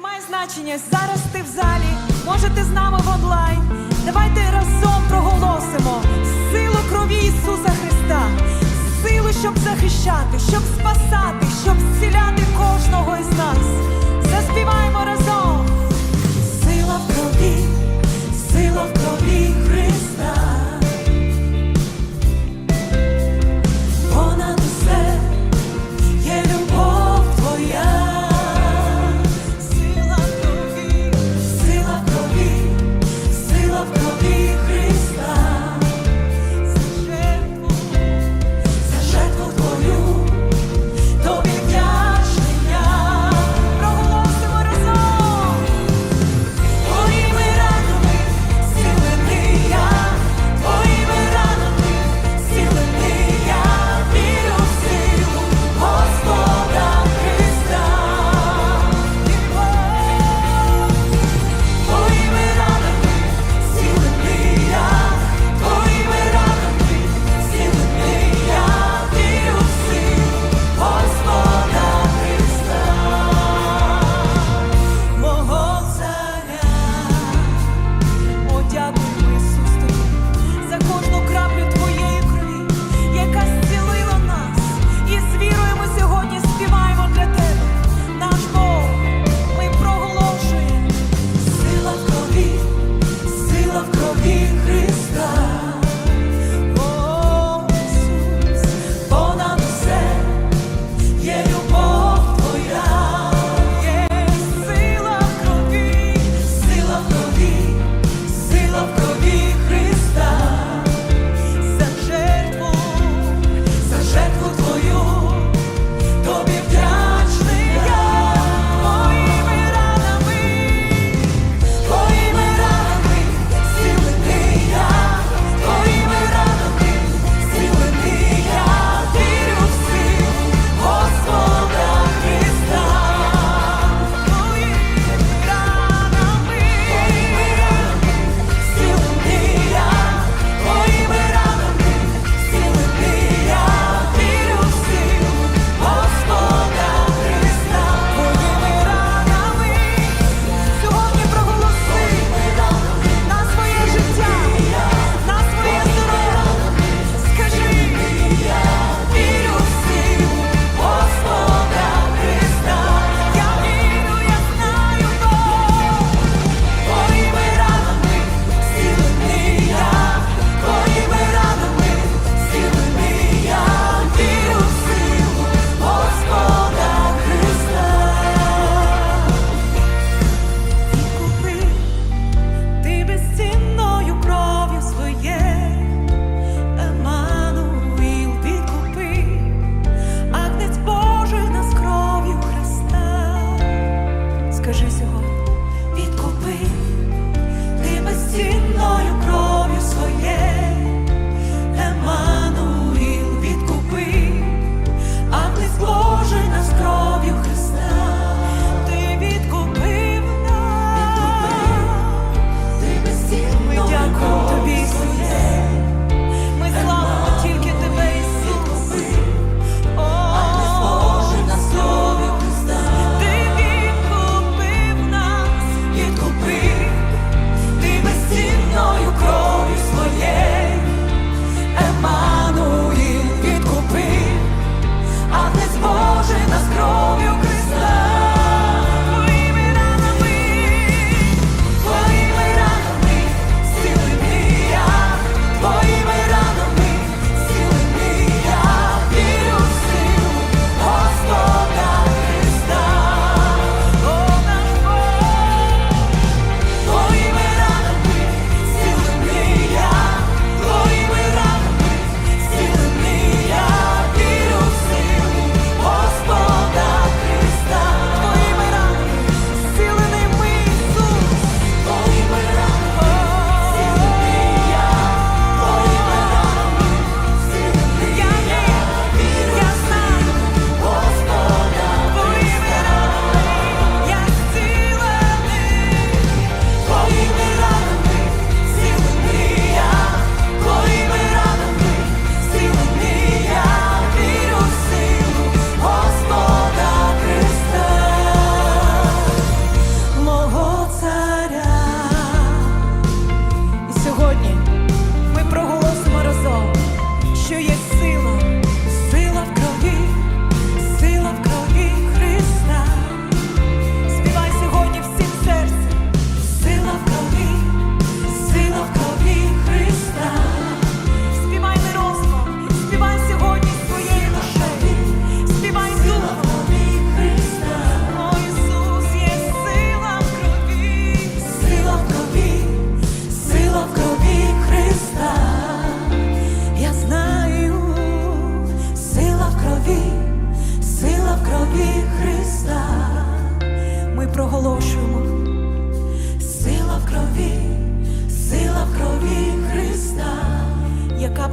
Немає значення, зараз ти в залі, Можете з нами в онлайн. Давайте разом проголосимо силу крові Ісуса Христа, силу, щоб захищати, щоб спасати, щоб.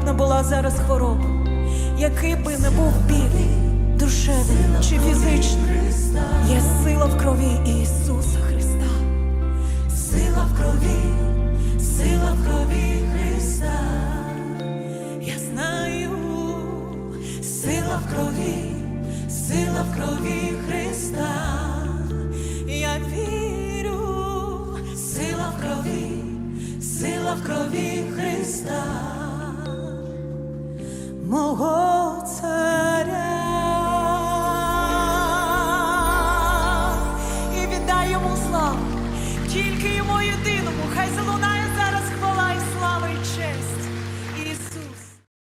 не була зараз хвороба, який би не був біль, душевний чи фізичний, є сила в крові Ісуса.